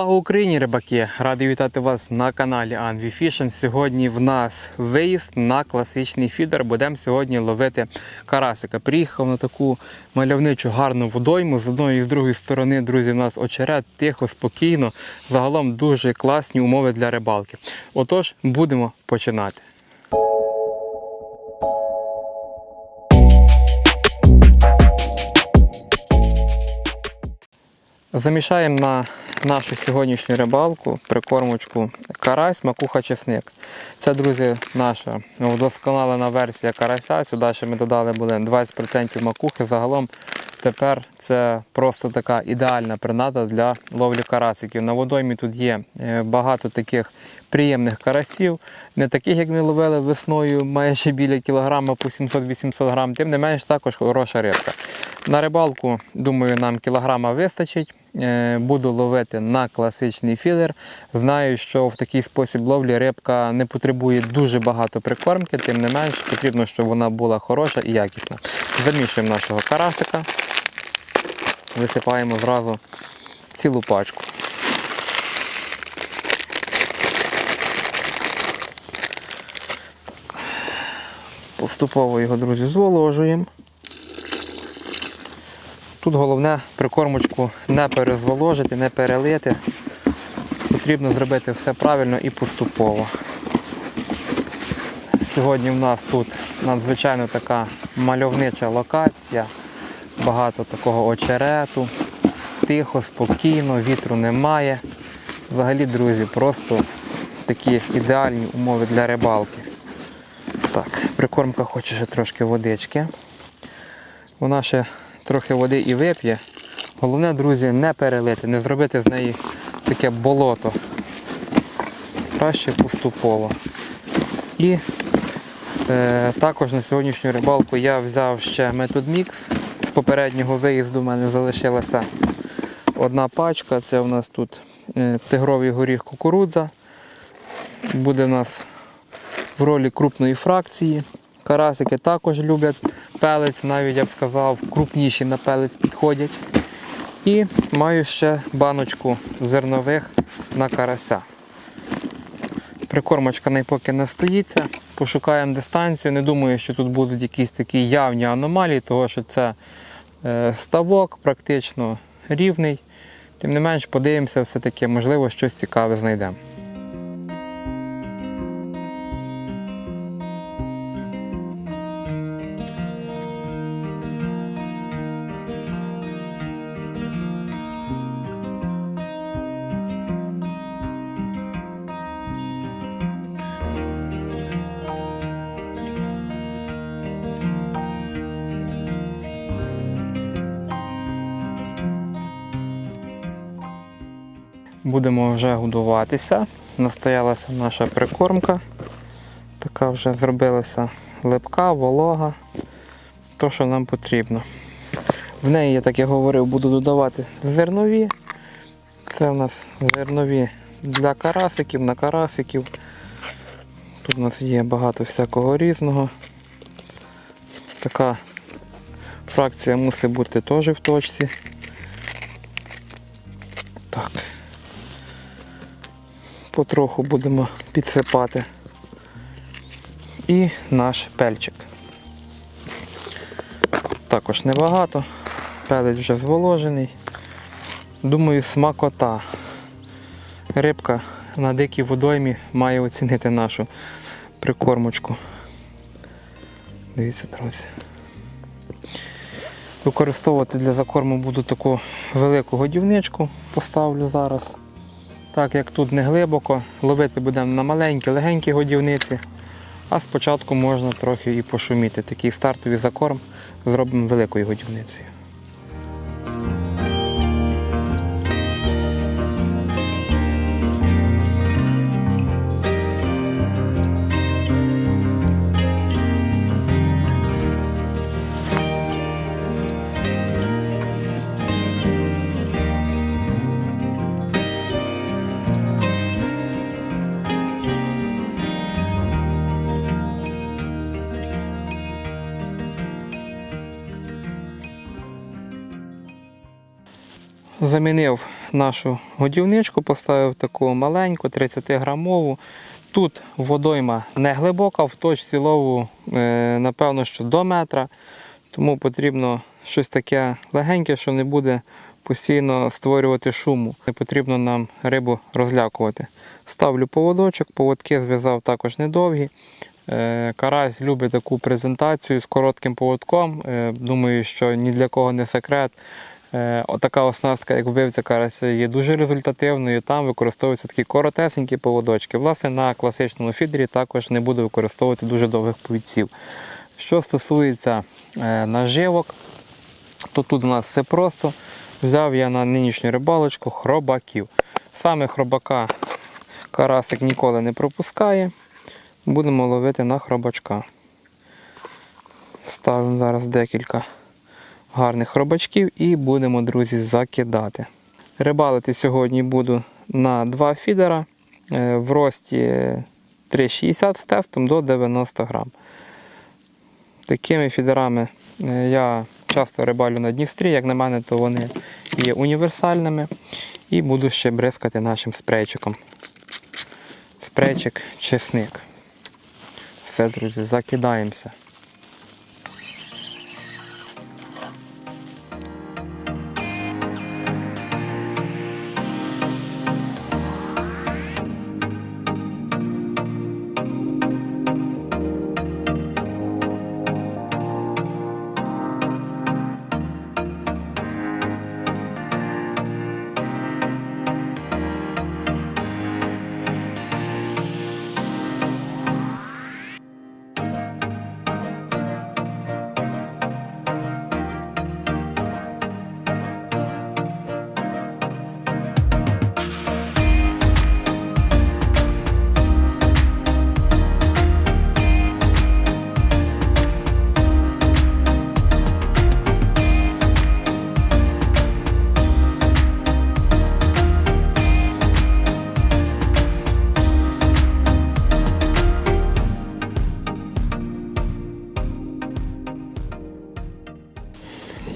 Слава Україні, рибаки! Радий вітати вас на каналі Anvi Fishing. Сьогодні в нас виїзд на класичний фідер. Будемо сьогодні ловити карасика. Приїхав на таку мальовничу гарну водойму. З одної і з другої сторони, друзі, у нас очерет, тихо, спокійно. Загалом дуже класні умови для рибалки. Отож, будемо починати. Замішаємо на нашу сьогоднішню рибалку, прикормочку карась, макуха, чесник. Це, друзі, наша вдосконалена версія карася. Сюди ще ми додали були 20% макухи. Загалом тепер це просто така ідеальна принада для ловлі карасиків. На водоймі тут є е, багато таких приємних карасів, не таких, як ми ловили весною, майже біля кілограма по 700-800 грам. Тим не менш, також хороша рибка. На рибалку, думаю, нам кілограма вистачить. Е, Буду ловити на класичний філер. Знаю, що в такий спосіб ловлі рибка не потребує дуже багато прикормки, тим не менш потрібно, щоб вона була хороша і якісна. Замішуємо нашого карасика, висипаємо зразу цілу пачку. Поступово його, друзі, зволожуємо. Тут головне прикормочку не перезволожити, не перелити. Потрібно зробити все правильно і поступово. Сьогодні в нас тут надзвичайно така мальовнича локація, багато такого очерету, тихо, спокійно, вітру немає. Взагалі, друзі, просто такі ідеальні умови для рибалки. Так, прикормка хоче ще трошки водички. Вона ще трохи води і вип'є. Головне, друзі, не перелити, не зробити з неї таке болото. Краще поступово. І е, також на сьогоднішню рибалку я взяв ще метод мікс. З попереднього виїзду в мене залишилася одна пачка. Це у нас тут е, тигровий горіх кукурудза. Буде у нас в ролі крупної фракції. Карасики також люблять пелець, навіть я б сказав, крупніші на пелець підходять. І маю ще баночку зернових на карася. Прикормочка не поки не стоїться. Пошукаємо дистанцію. Не думаю, що тут будуть якісь такі явні аномалії, тому що це е, ставок практично рівний. Тим не менш, подивимося, все-таки, можливо, щось цікаве знайдемо. Будемо вже годуватися. Настоялася наша прикормка. Така вже зробилася липка, волога. То, що нам потрібно. В неї, я так я говорив, буду додавати зернові. Це у нас зернові для карасиків, на карасиків. Тут у нас є багато всякого різного. Така фракція мусить бути теж в точці. Потроху будемо підсипати. І наш пельчик. Також небагато. Пелець вже зволожений. Думаю, смакота. Рибка на дикій водоймі має оцінити нашу прикормочку. Дивіться, друзі. Використовувати для закорму буду таку велику годівничку, поставлю зараз. Так як тут не глибоко, ловити будемо на маленькі, легенькі годівниці, а спочатку можна трохи і пошуміти. Такий стартовий закорм зробимо великою годівницею. Замінив нашу годівничку, поставив таку маленьку, 30-грамову. Тут водойма не глибока, в точці лову, е, напевно, що до метра. Тому потрібно щось таке легеньке, що не буде постійно створювати шуму. Не потрібно нам рибу розлякувати. Ставлю поводочок, поводки зв'язав також недовгі. Е, Карась любить таку презентацію з коротким поводком. Е, Думаю, що ні для кого не секрет. Е, Отака оснастка, як вбивця карася, є дуже результативною. Там використовуються такі коротесенькі поводочки. Власне, на класичному фідері також не буду використовувати дуже довгих повідців. Що стосується е, наживок, то тут у нас все просто. Взяв я на нинішню рибалочку хробаків. Саме хробака карасик ніколи не пропускає. Будемо ловити на хробачка. Ставимо зараз декілька гарних хробачків і будемо, друзі, закидати. Рибалити сьогодні буду на два фідера е, в рості 3,60 з тестом до 90 грам. Такими фідерами е, я часто рибалю на Дністрі, як на мене, то вони є універсальними. І буду ще бризкати нашим спрейчиком. Спрейчик чесник. Все, друзі, закидаємося.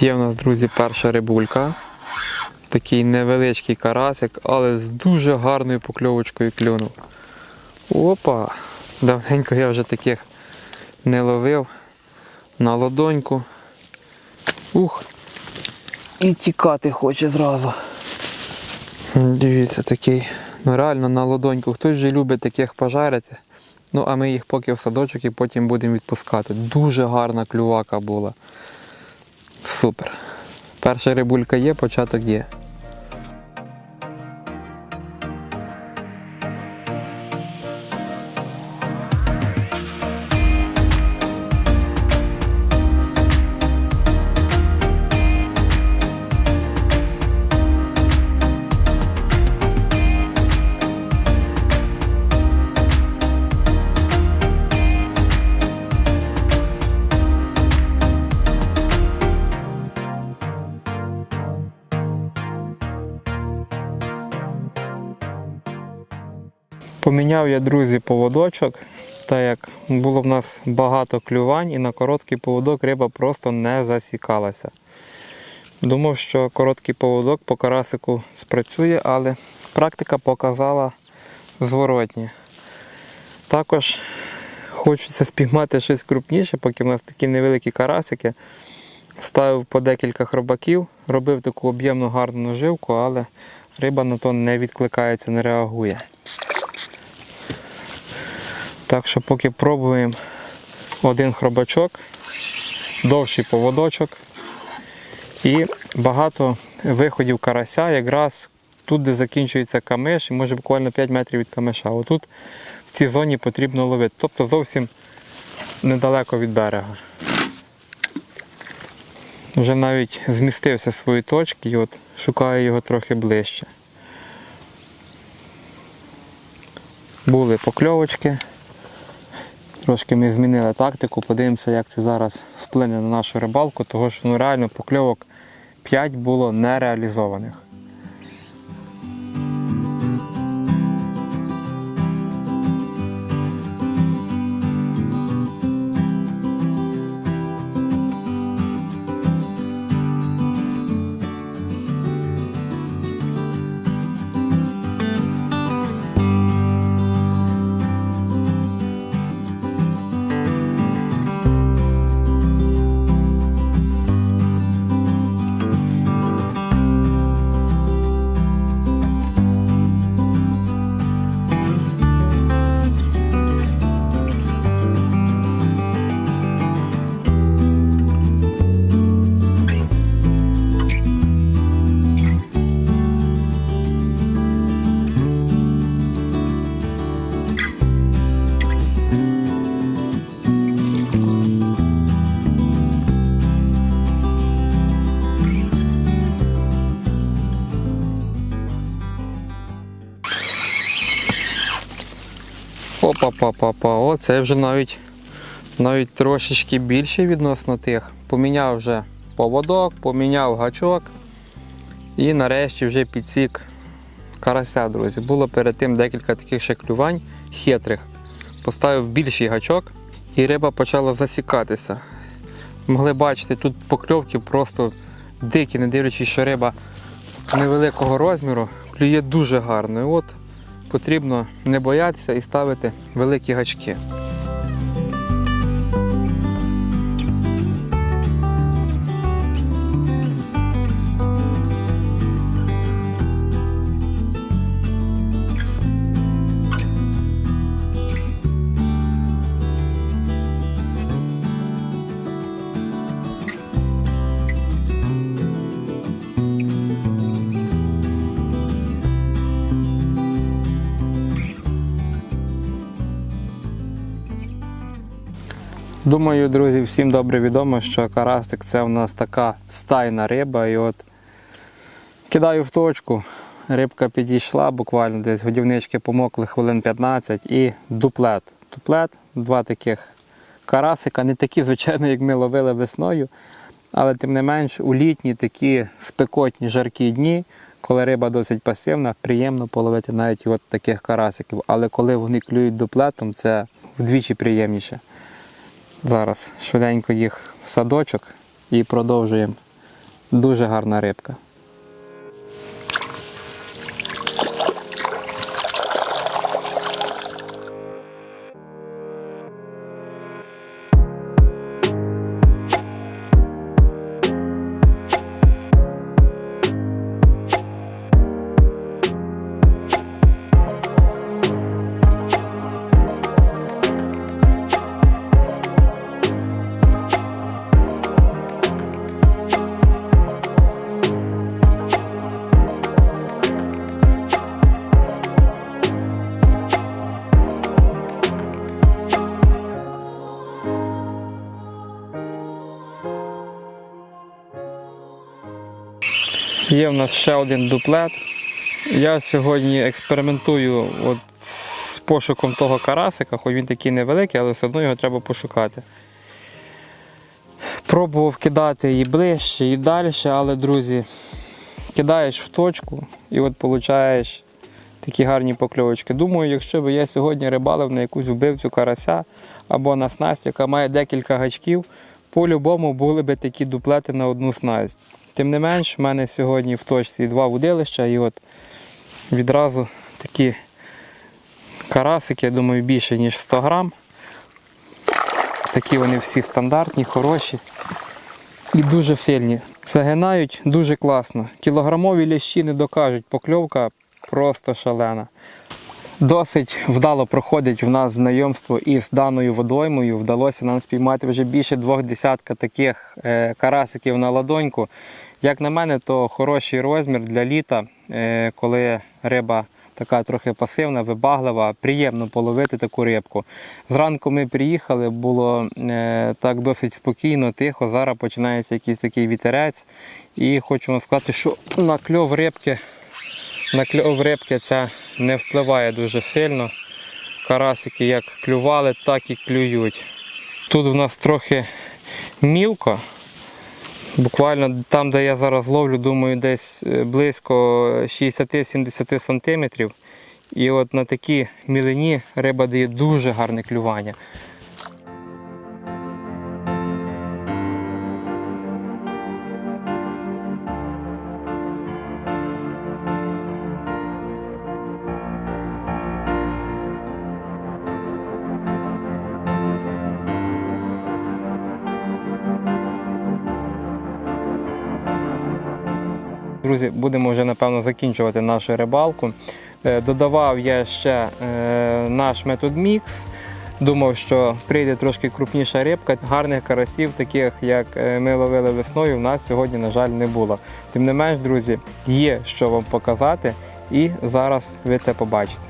Є в нас, друзі, перша рибулька. Такий невеличкий карасик, але з дуже гарною покльовочкою клюнув. Опа! Давненько я вже таких не ловив. На ладоньку. Ух! І тікати хоче зразу. Дивіться, такий. Ну реально на ладоньку. Хтось вже любить таких пожарити. Ну, а ми їх поки в садочок і потім будемо відпускати. Дуже гарна клювака була. Супер. Перша рибулька є, початок є. Поміняв я, друзі, поводочок, так як було в нас багато клювань і на короткий поводок риба просто не засікалася. Думав, що короткий поводок по карасику спрацює, але практика показала зворотнє. Також хочеться спіймати щось крупніше, поки в нас такі невеликі карасики. Ставив по декілька хробаків, робив таку об'ємну гарну наживку, але риба на то не відкликається, не реагує. Так що поки пробуємо один хробачок, довший поводочок і багато виходів карася якраз тут, де закінчується камиш, і може буквально 5 метрів від камиша. Отут в цій зоні потрібно ловити, тобто зовсім недалеко від берега. Вже навіть змістився з своєї точки і от шукаю його трохи ближче. Були покльовочки. Трошки ми змінили тактику, подивимося, як це зараз вплине на нашу рибалку, тому що ну, реально покльовок 5 було нереалізованих. Опа-па-па-па. О, це вже навіть, навіть трошечки більше відносно тих. Поміняв вже поводок, поміняв гачок. І нарешті вже підсік карася, друзі. Було перед тим декілька таких ще клювань хитрих. Поставив більший гачок і риба почала засікатися. Могли бачити, тут покльовки просто дикі, не дивлячись, що риба невеликого розміру, клює дуже гарно. І от потрібно не боятися і ставити великі гачки. Думаю, друзі, всім добре відомо, що карастик це у нас така стайна риба. І от кидаю в точку, рибка підійшла, буквально десь годівнички помокли хвилин 15 і дуплет. Дуплет, два таких карасика, не такі, звичайно, як ми ловили весною, але тим не менш у літні такі спекотні жаркі дні, коли риба досить пасивна, приємно половити навіть от таких карасиків. Але коли вони клюють дуплетом, це вдвічі приємніше. Зараз швиденько їх в садочок і продовжуємо. Дуже гарна рибка. Є в нас ще один дуплет. Я сьогодні експериментую от з пошуком того карасика, хоч він такий невеликий, але все одно його треба пошукати. Пробував кидати і ближче, і далі, але, друзі, кидаєш в точку і от получаєш такі гарні покльовочки. Думаю, якщо б я сьогодні рибалив на якусь вбивцю карася або на снасть, яка має декілька гачків, по-любому були б такі дуплети на одну снасть. Тим не менш, в мене сьогодні в точці два вудилища і от відразу такі карасики, я думаю, більше, ніж 100 грам. Такі вони всі стандартні, хороші і дуже сильні. Загинають дуже класно. Кілограмові лящі не докажуть, покльовка просто шалена. Досить вдало проходить в нас знайомство із даною водоймою. Вдалося нам спіймати вже більше двох десятка таких е, карасиків на ладоньку. Як на мене, то хороший розмір для літа, е, коли риба така трохи пасивна, вибаглива, приємно половити таку рибку. Зранку ми приїхали, було е, так досить спокійно, тихо. Зараз починається якийсь такий вітерець. І хочу вам сказати, що на кльов рибки на кльов рибки це не впливає дуже сильно. Карасики як клювали, так і клюють. Тут в нас трохи мілко. Буквально там, де я зараз ловлю, думаю, десь е, близько 60-70 см. І от на такій мілині риба дає дуже гарне клювання. Будемо вже напевно закінчувати нашу рибалку. Е, Додавав я ще е, наш метод мікс. Думав, що прийде трошки крупніша рибка. Гарних карасів, таких як е, ми ловили весною, у нас сьогодні, на жаль, не було. Тим не менш, друзі, є що вам показати, і зараз ви це побачите.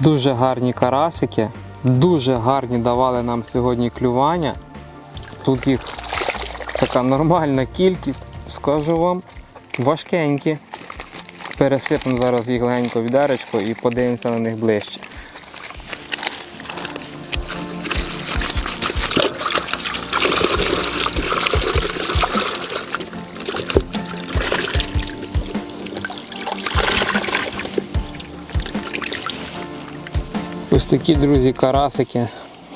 Дуже гарні карасики, дуже гарні давали нам сьогодні клювання. Тут їх така нормальна кількість, скажу вам, важкенькі. Пересипемо зараз їх легенько в і подивимося на них ближче. Ось такі, друзі, карасики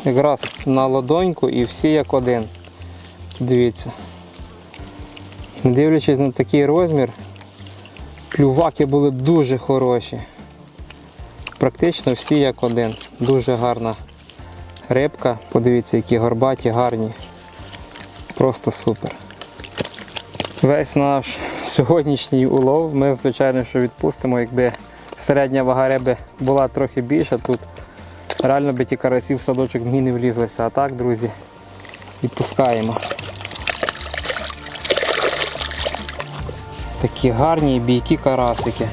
якраз на ладоньку і всі як один. Дивіться. Дивлячись на такий розмір, клюваки були дуже хороші. Практично всі як один. Дуже гарна рибка. Подивіться, які горбаті, гарні. Просто супер. Весь наш сьогоднішній улов ми, звичайно, що відпустимо, якби середня вага риби була трохи більша, тут реально би ті карасі в садочок мені не влізлися. А так, друзі, відпускаємо. Такі гарні бійкі карасики.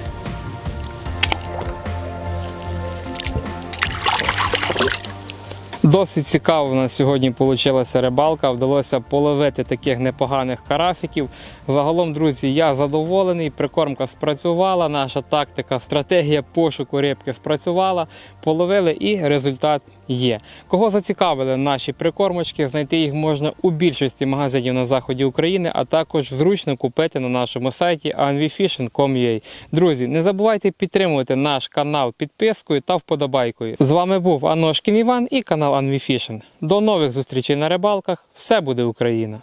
Досить цікаво у нас сьогодні вийшла рибалка. Вдалося половити таких непоганих карасиків. Загалом, друзі, я задоволений. Прикормка спрацювала, наша тактика, стратегія пошуку рибки спрацювала. Половили і результат є. Кого зацікавили наші прикормочки, знайти їх можна у більшості магазинів на заході України, а також зручно купити на нашому сайті anvifishing.com.ua. Друзі, не забувайте підтримувати наш канал підпискою та вподобайкою. З вами був Аношкін Іван і канал Anvifishing. До нових зустрічей на рибалках. Все буде Україна!